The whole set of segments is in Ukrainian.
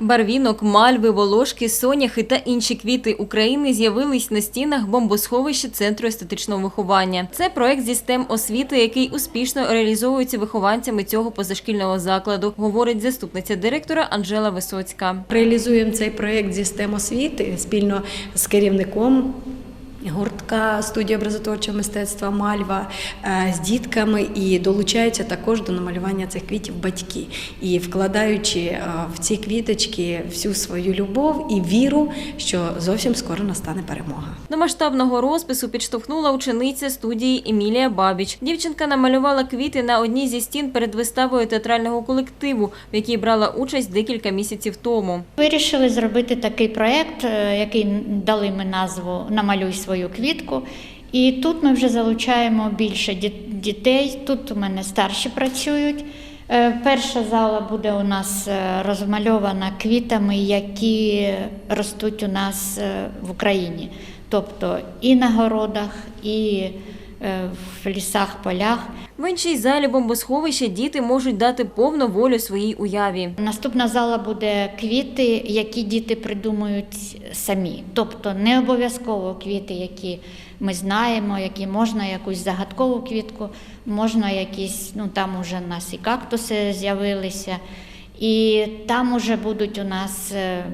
Барвінок, мальви, волошки, соняхи та інші квіти України з'явились на стінах бомбосховища Центру естетичного виховання. Це проект зі STEM освіти, який успішно реалізовується вихованцями цього позашкільного закладу, говорить заступниця директора Анжела Висоцька. Реалізуємо цей проект зі STEM освіти спільно з керівником. Гуртка студії образотворчого мистецтва Мальва е, з дітками і долучаються також до намалювання цих квітів батьки і вкладаючи е, в ці квіточки всю свою любов і віру, що зовсім скоро настане перемога. До масштабного розпису підштовхнула учениця студії Емілія Бабіч. Дівчинка намалювала квіти на одній зі стін перед виставою театрального колективу, в якій брала участь декілька місяців тому. Вирішили зробити такий проєкт, е, який дали ми назву Намалюй свою квітку. І тут ми вже залучаємо більше дітей. Тут у мене старші працюють. Е, Перша зала буде у нас е, розмальована квітами, які ростуть у нас е, в Україні. Тобто і на городах, і в лісах, полях. В іншій залі бомбосховища діти можуть дати повну волю своїй уяві. Наступна зала буде квіти, які діти придумують самі. Тобто не обов'язково квіти, які ми знаємо, які можна якусь загадкову квітку, можна якісь, ну там уже у нас і кактуси з'явилися, і там уже будуть у нас е,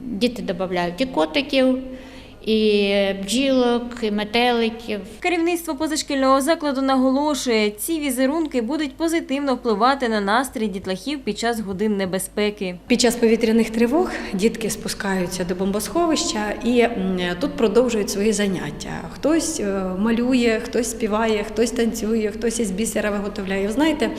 діти додають і котиків, і бджілок, і метеликів. Керівництво позашкільного закладу наголошує, ці візерунки будуть позитивно впливати на настрій дітлахів під час годин небезпеки. Під час повітряних тривог дітки спускаються до бомбосховища і тут продовжують свої заняття. Хтось е, малює, хтось співає, хтось танцює, хтось із бісера виготовляє. Ви знаєте,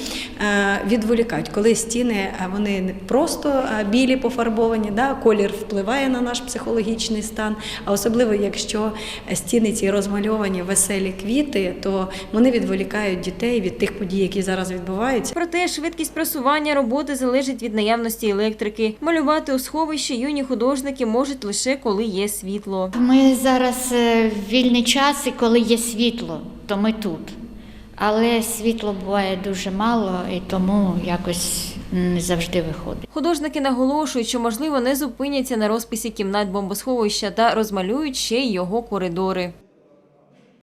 е, відволікають, коли стіни е, вони не просто білі пофарбовані, да, колір впливає на наш психологічний стан. А особливо, якщо стіни ці розмальовані веселі квіти, то вони відволікають дітей від тих подій, які зараз відбуваються. Проте швидкість просування роботи залежить від наявності електрики. Малювати у сховищі юні художники можуть лише коли є світло. Ми зараз е, в вільний час, і коли є світло, то ми тут. Але світла буває дуже мало, і тому якось не завжди виходить. Художники наголошують, що можливо не зупиняться на розписі кімнат бомбосховища та розмалюють ще й його коридори.